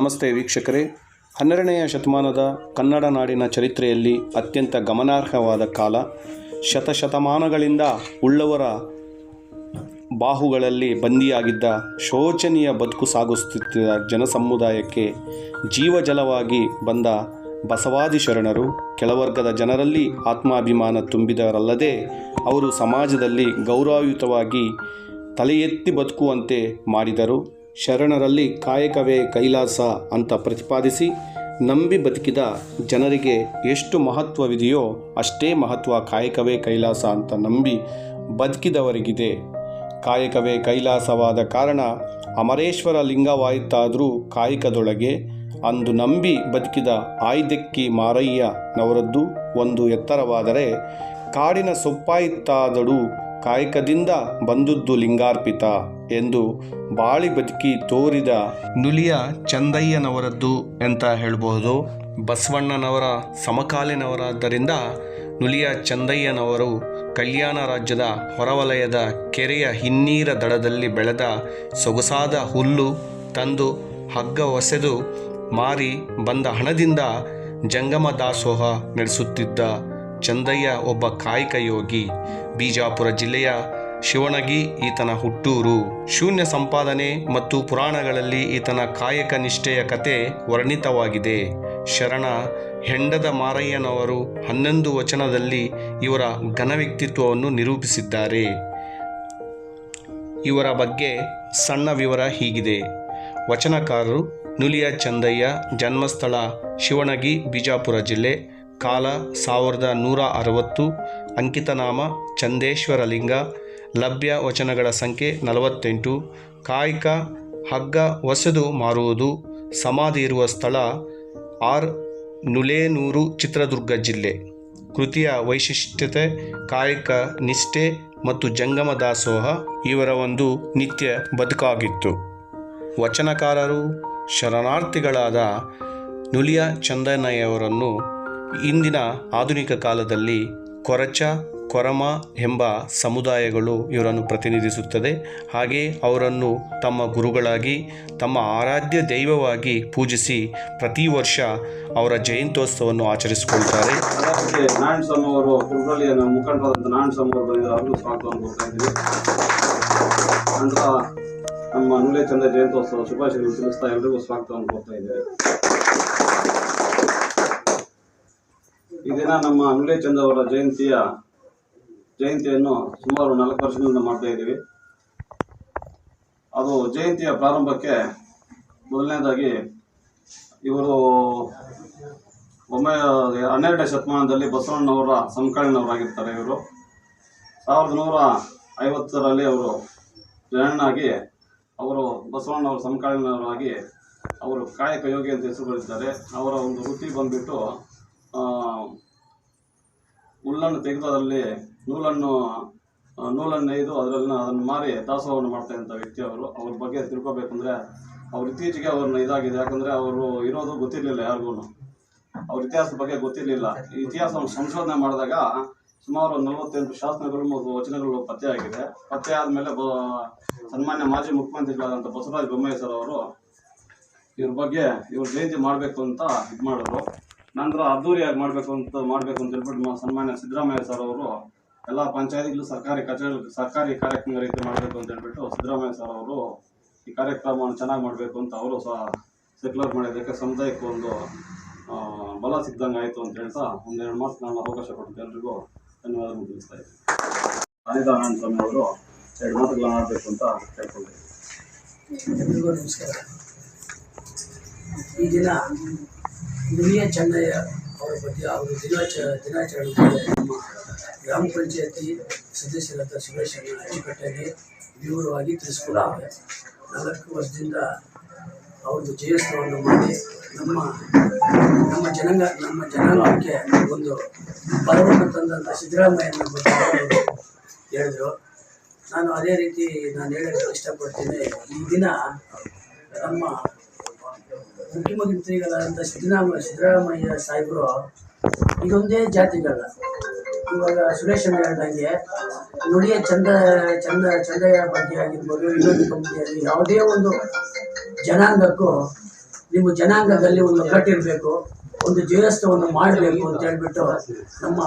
ನಮಸ್ತೆ ವೀಕ್ಷಕರೇ. ಹನ್ನೆರಡನೆಯ ಶತಮಾನದ ಕನ್ನಡ ನಾಡಿನ ಚರಿತ್ರೆಯಲ್ಲಿ ಅತ್ಯಂತ ಗಮನಾರ್ಹವಾದ ಕಾಲ. ಶತಶತಮಾನಗಳಿಂದ ಉಳ್ಳವರ ಬಾಹುಗಳಲ್ಲಿ ಬಂದಿಯಾಗಿದ್ದ ಶೋಚನೀಯ ಬದುಕು ಸಾಗಿಸುತ್ತಿದ್ದ ಜನಸಮುದಾಯಕ್ಕೆ ಜೀವಜಲವಾಗಿ ಬಂದ ಬಸವಾದಿ ಶರಣರು, ಕೆಳವರ್ಗದ ಜನರಲ್ಲಿ ಆತ್ಮಾಭಿಮಾನ ತುಂಬಿದವರಲ್ಲದೆ ಅವರು ಸಮಾಜದಲ್ಲಿ ಗೌರವಯುತವಾಗಿ ತಲೆ ಎತ್ತಿ ಬದುಕುವಂತೆ ಮಾಡಿದರು. ಶರಣರಲ್ಲಿ ಕಾಯಕವೇ ಕೈಲಾಸ ಅಂತ ಪ್ರತಿಪಾದಿಸಿ ನಂಬಿ ಬದುಕಿದ ಜನರಿಗೆ ಎಷ್ಟು ಮಹತ್ವವಿದೆಯೋ ಅಷ್ಟೇ ಮಹತ್ವ ಕಾಯಕವೇ ಕೈಲಾಸ ಅಂತ ನಂಬಿ ಬದುಕಿದವರಿಗಿದೆ. ಕಾಯಕವೇ ಕೈಲಾಸವಾದ ಕಾರಣ ಅಮರೇಶ್ವರ ಲಿಂಗವಾಯಿತಾದರೂ ಕಾಯಕದೊಳಗೆ ಅಂದು ನಂಬಿ ಬದುಕಿದ ಆಯ್ದಕ್ಕಿ ಮಾರಯ್ಯನವರದ್ದು ಒಂದು ಎತ್ತರವಾದರೆ ಕಾಡಿನ ಸೊಪ್ಪಾಯಿತಾದಡು ಕಾಯಕದಿಂದ ಬಂದದ್ದು ಲಿಂಗಾರ್ಪಿತ. ಎಂದು ಬಾಳಿ ಬದುಕಿ ತೋರಿದ ನುಲಿಯ ಚಂದಯ್ಯನವರದ್ದು ಅಂತ ಹೇಳಬಹುದು? ಬಸವಣ್ಣನವರ ಸಮಕಾಲೀನವರಾದ್ದರಿಂದ ನುಲಿಯ ಚಂದಯ್ಯನವರು ಕಲ್ಯಾಣ ರಾಜ್ಯದ ಹೊರವಲಯದ ಕೆರೆಯ ಹಿನ್ನೀರ ದಡದಲ್ಲಿ ಬೆಳೆದ ಸೊಗಸಾದ ಹುಲ್ಲು ತಂದು ಹಗ್ಗ ಒಸೆದು ಮಾರಿ ಬಂದ ಹಣದಿಂದ ಜಂಗಮ ದಾಸೋಹ ನಡೆಸುತ್ತಿದ್ದ ಚಂದಯ್ಯ ಒಬ್ಬ ಕಾಯಕ ಯೋಗಿ. ಬಿಜಾಪುರ ಜಿಲ್ಲೆಯ ಶಿವಣಗಿ ಈತನ ಹುಟ್ಟೂರು. ಶೂನ್ಯ ಸಂಪಾದನೆ ಮತ್ತು ಪುರಾಣಗಳಲ್ಲಿ ಈತನ ಕಾಯಕ ನಿಷ್ಠೆಯ ಕತೆ ವರ್ಣಿತವಾಗಿದೆ. ಶರಣ ಹೆಂಡದ ಮಾರಯ್ಯನವರು ಹನ್ನೊಂದು ವಚನದಲ್ಲಿ ಇವರ ಘನ ವ್ಯಕ್ತಿತ್ವವನ್ನು ನಿರೂಪಿಸಿದ್ದಾರೆ. ಇವರ ಬಗ್ಗೆ ಸಣ್ಣ ವಿವರ ಹೀಗಿದೆ. ವಚನಕಾರರು ನುಲಿಯ ಚಂದಯ್ಯ, ಜನ್ಮಸ್ಥಳ ಶಿವಣಗಿ ಬಿಜಾಪುರ ಜಿಲ್ಲೆ, ಕಾಲ ಸಾವಿರದ ನೂರ ಅರವತ್ತು, ಅಂಕಿತನಾಮ ಚಂದೇಶ್ವರ ಲಿಂಗ ಲಭ್ಯ ವಚನಗಳ ಸಂಖ್ಯೆ ನಲವತ್ತೆಂಟು. ಕಾಯಕ, ಹಗ್ಗ ಹೊಸೆದು ಮಾರುವುದು, ಸಮಾಧಿ ಇರುವ ಸ್ಥಳ ಆರ್ ನುಲೇನೂರು ಚಿತ್ರದುರ್ಗ ಜಿಲ್ಲೆ. ಕೃತಿಯ ವೈಶಿಷ್ಟ್ಯತೆ, ಕಾಯಕ, ನಿಷ್ಠೆ ಮತ್ತು ಜಂಗಮ ದಾಸೋಹ ಇವರ ಒಂದು ನಿತ್ಯ ಬದುಕಾಗಿತ್ತು. ವಚನಕಾರರು, ಶರಣಾರ್ಥಿಗಳಾದ ನುಲಿಯ ಚಂದನಯ್ಯವರನ್ನು ಇಂದಿನ ಆಧುನಿಕ ಕಾಲದಲ್ಲಿ ಕೊರಚ ಕೊರಮ ಎಂಬ ಸಮುದಾಯಗಳು ಇವರನ್ನು ಪ್ರತಿನಿಧಿಸುತ್ತದೆ. ಹಾಗೆ ಅವರನ್ನು ತಮ್ಮ ಗುರುಗಳಾಗಿ, ತಮ್ಮ ಆರಾಧ್ಯ ದೈವವಾಗಿ ಪೂಜಿಸಿ ಪ್ರತಿ ವರ್ಷ ಅವರ ಜಯಂತ್ಯೋತ್ಸವವನ್ನು ಆಚರಿಸಿಕೊಳ್ತಾರೆ. ನಾರಾಯಣ ಅವರು ಕುರುಬಳ್ಳಿಯ ನಮ್ಮ ಮುಖಂಡರಾದಂಥ ನಾರಾಯಣ ಅವರು ಬಂದಿದ್ದಾರೆ ಸ್ವಾಗತವನ್ನು ನಮ್ಮ ನುಲೆ ಚಂದ ಜಯಂತ್ಯೋತ್ಸವ ಶುಭಾಶಯಗಳು ತಿಳಿಸ್ತಾ ಎಲ್ರಿಗೂ ಸ್ವಾಗತವನ್ನು ಕೊಡ್ತಾ ಇದ್ದೇವೆ. ಈ ದಿನ ನಮ್ಮ ನುಲೆ ಚಂದ ಅವರ ಜಯಂತಿಯ ಜಯಂತಿಯನ್ನು ಸುಮಾರು ನಾಲ್ಕು ವರ್ಷದಿಂದ ಮಾಡ್ತಾ ಇದ್ದೀವಿ. ಅದು ಜಯಂತಿಯ ಪ್ರಾರಂಭಕ್ಕೆ ಮೊದಲನೇದಾಗಿ ಇವರು ಒಮ್ಮೆ ಹನ್ನೆರಡನೇ ಶತಮಾನದಲ್ಲಿ ಬಸವಣ್ಣನವರ ಸಮಕಾಲೀನವರಾಗಿರ್ತಾರೆ ಇವರು. ಸಾವಿರದ ನೂರ ಐವತ್ತರಲ್ಲಿ ಅವರು ಜನನಾಗಿ ಅವರು ಬಸವಣ್ಣನವರ ಸಮಕಾಲೀನವರಾಗಿ ಅವರು ಕಾಯಕ ಯೋಗಿ ಅಂತ ಹೆಸರು ಬರೀತಾರೆ ಅವರ ಒಂದು ವೃತ್ತಿ ಬಂದ್ಬಿಟ್ಟು ಹುಲ್ಲನ್ನು ತೆಗೆದು ಅದರಲ್ಲಿ ನೂಲನ್ನು ನೂಲನ್ನು ನೇಯ್ದು ಅದರಲ್ಲಿ ಅದನ್ನು ಮಾರಿ ದಾಸೋಹವನ್ನು ಮಾಡ್ತಾ ಇದ್ದಂಥ ವ್ಯಕ್ತಿ ಅವರು. ಅವ್ರ ಬಗ್ಗೆ ತಿಳ್ಕೊಬೇಕಂದ್ರೆ ಅವ್ರು ಇತ್ತೀಚೆಗೆ ಅವ್ರನ್ನ ಇದಾಗಿದೆ. ಯಾಕಂದರೆ ಅವರು ಇರೋದು ಗೊತ್ತಿರಲಿಲ್ಲ ಯಾರಿಗೂ. ಅವ್ರ ಇತಿಹಾಸದ ಬಗ್ಗೆ ಗೊತ್ತಿರಲಿಲ್ಲ. ಈ ಇತಿಹಾಸವನ್ನು ಸಂಶೋಧನೆ ಮಾಡಿದಾಗ ಸುಮಾರು ನಲವತ್ತೆಂಟು ಶಾಸನಗಳು ಮತ್ತು ವಚನಗಳು ಪತ್ತೆ ಆಗಿದೆ. ಪತ್ತೆ ಆದಮೇಲೆ ಬ, ಸನ್ಮಾನ್ಯ ಮಾಜಿ ಮುಖ್ಯಮಂತ್ರಿಗಳಾದಂಥ ಬಸವರಾಜ ಬೊಮ್ಮಾಯಿ ಸರ್ ಅವರು ಇವ್ರ ಬಗ್ಗೆ ಇವ್ರ ಜಯಂತಿ ಮಾಡಬೇಕು ಅಂತ ಇದು ಮಾಡಿದ್ರು. ನಂತರ ಅದ್ದೂರಿಯಾಗಿ ಮಾಡಬೇಕು ಅಂತ ಮಾಡಬೇಕು ಅಂತ ಹೇಳ್ಬಿಟ್ಟು ಸನ್ಮಾನ್ಯ ಸಿದ್ದರಾಮಯ್ಯ ಸರ್ ಅವರು ಎಲ್ಲ ಪಂಚಾಯತಿಗಳು ಸರ್ಕಾರಿ ಕಚೇರಿ, ಸರ್ಕಾರಿ ಕಾರ್ಯಕ್ರಮ ರೀತಿ ಮಾಡಬೇಕು ಅಂತ ಹೇಳ್ಬಿಟ್ಟು ಸಿದ್ದರಾಮಯ್ಯ ಸರ್ ಅವರು ಈ ಕಾರ್ಯಕ್ರಮವನ್ನು ಚೆನ್ನಾಗಿ ಮಾಡಬೇಕು ಅಂತ ಅವರು ಸಹ ಸೆಕ್ಯುಲರ್ ಮಾಡಿದ್ದಕ್ಕೆ ಸಮುದಾಯಕ್ಕೆ ಒಂದು ಬಲ ಸಿಗ್ದಂಗೆ ಆಯಿತು ಅಂತ ಹೇಳ್ತಾ ಒಂದೆರಡು ಮಾತು ನಾನು ಅವಕಾಶ ಕೊಟ್ಟು ಎಲ್ರಿಗೂ ಧನ್ಯವಾದಗಳು ತಿಳಿಸ್ತಾ ಇದ್ದೀನಿ. ಅನಿತಾ ಸ್ವಾಮಿ ಅವರು ಎರಡು ಮಾತುಗಳನ್ನ ಆಡಬೇಕು ಅಂತ ಕೇಳ್ಕೊಂಡಿದ್ದೀನಿ ಎಲ್ರಿಗೂ ನಮಸ್ಕಾರ. ಈ ದಿನ ಚೆನ್ನಯ್ಯ ಅವರ ಬಗ್ಗೆ ಅವರು ದಿನಾಚ, ದಿನಾಚರಣೆ ನಮ್ಮ ಗ್ರಾಮ ಪಂಚಾಯತಿ ಸದಸ್ಯರಾದ ಸುರೇಶ್ ಅಣ್ಣ ಅಚ್ಚುಕಟ್ಟಾಗಿ ವಿವರವಾಗಿ ತಿಳಿಸ್ಕೊಡ್ತಾರೆ ನಾಲ್ಕು ವರ್ಷದಿಂದ ಅವ್ರದ್ದು ಜಯೋತ್ಸವವನ್ನು ಮಾಡಿ ನಮ್ಮ ನಮ್ಮ ಜನಾಂಗ, ನಮ್ಮ ಜನಾಂಗಕ್ಕೆ ಒಂದು ಬಲವನ್ನು ತಂದಂಥ ಸಿದ್ದರಾಮಯ್ಯನ ಬಗ್ಗೆ ಹೇಳಿದರು. ನಾನು ಅದೇ ರೀತಿ ನಾನು ಹೇಳಲು ಇಷ್ಟಪಡ್ತೀನಿ. ಈ ದಿನ ನಮ್ಮ ಮುಖ್ಯಮಂತ್ರಿಗಳಾದಂಥ ಸಿದ್ದರಾಮ ಸಿದ್ದರಾಮಯ್ಯ ಸಾಹೇಬರು ಇದೊಂದೇ ಜಾತಿಗಳ ಇವಾಗ ಸುರೇಶ್ ಹೇಳ್ದಂಗೆ ನುಡಿಯ ಚಂದ ಚಂದ, ಚಂದಯ ಬಗ್ಗೆ ಆಗಿರ್ಬೋದು, ಇನ್ನೊಂದು ಆಗಲಿ ಯಾವುದೇ ಒಂದು ಜನಾಂಗಕ್ಕೂ ನಿಮ್ಮ ಜನಾಂಗದಲ್ಲಿ ಒಂದು ಕಟ್ಟಿರಬೇಕು ಒಂದು ಜೀವಸ್ತವನ್ನು ಮಾಡಬೇಕು ಅಂತ ಹೇಳ್ಬಿಟ್ಟು ನಮ್ಮ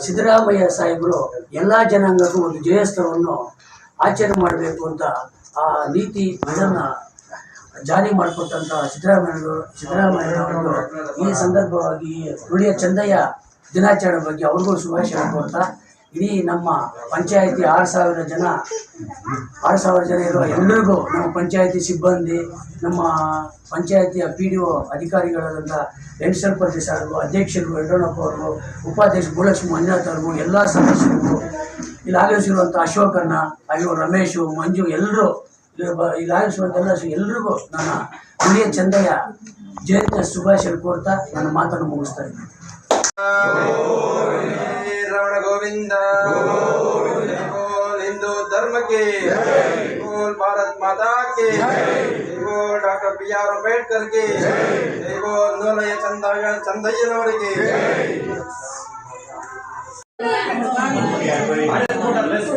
ಸಿದ್ದರಾಮಯ್ಯ ಸಾಹೇಬರು ಎಲ್ಲ ಜನಾಂಗಕ್ಕೂ ಒಂದು ಜೀವಸ್ತವನ್ನು ಆಚರಣೆ ಮಾಡಬೇಕು ಅಂತ ಆ ನೀತಿ ಇದನ್ನ ಜಾರಿ ಮಾಡಿಕೊಟ್ಟಂತ ಸಿದ್ದರಾಮಯ್ಯ ಸಿದ್ದರಾಮಯ್ಯನವರು ಈ ಸಂದರ್ಭವಾಗಿ ನುಡಿಯ ಚಂದಯ್ಯ ದಿನಾಚರಣೆ ಬಗ್ಗೆ ಅವ್ರಿಗೂ ಶುಭಾಶಯ ಕೊಡ್ತಾ ಇಡೀ ನಮ್ಮ ಪಂಚಾಯಿತಿ ಆರು ಸಾವಿರ ಜನ, ಆರು ಸಾವಿರ ಜನ ಇರುವ ಎಲ್ಲರಿಗೂ ನಮ್ಮ ಪಂಚಾಯಿತಿ ಸಿಬ್ಬಂದಿ, ನಮ್ಮ ಪಂಚಾಯಿತಿಯ ಪಿ ಡಿ ಒ ಅಧಿಕಾರಿಗಳಾದಂಥ ವೆಂಕಟೇಶ್ವರಪತಿ ಸಾರ್ಗೂ, ಅಧ್ಯಕ್ಷರು ಯಡಿಯೂರಪ್ಪ ಅವ್ರಿಗೂ, ಉಪಾಧ್ಯಕ್ಷ ಗುಣಲಕ್ಷ್ಮಿ ಮಂಜುನಾಥ್ ಅವ್ರಿಗೂ, ಎಲ್ಲ ಸದಸ್ಯರಿಗೂ, ಇಲ್ಲಿ ಆಗಮಿಸಿರುವಂಥ ಅಶೋಕಣ್ಣ, ಅಯ್ಯೋ ರಮೇಶು, ಮಂಜು ಎಲ್ಲರೂ ಈ ಎಲ್ರಿಗೂ ನನ್ನ ಹುಲಿಯ ಚಂದಯ್ಯ, ಜಯಂತ ಶುಭಾಶಯ ಕೋರ್ತಾ ನನ್ನ ಮಾತನ್ನು ಮುಗಿಸ್ತಾ ಇದ್ದೀನಿ. ರಮಣ ಗೋವಿಂದ ಹಿಂದೂ ಧರ್ಮಕ್ಕೆ ಭಾರತ್ ಮಾತಾ ಕೆ ಜೈಗೋಲ್ ಡಾಕ್ಟರ್ ಬಿ ಆರ್ ಅಂಬೇಡ್ಕರ್ಗೆ ಜೈಗೋಲ್ ನೋಲಯ ಚಂದಯ್ಯನವರಿಗೆ.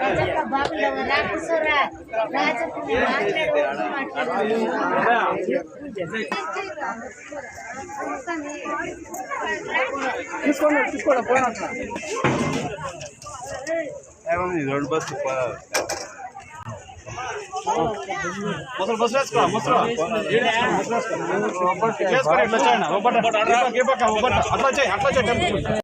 రాజప్ప బాబులవ రాకుసరా రాజప్ప తీసుకోండి తీసుకోండి పోయినా వేసుకో ముసలు అట్లా వచ్చాయి అట్లా వచ్చాయి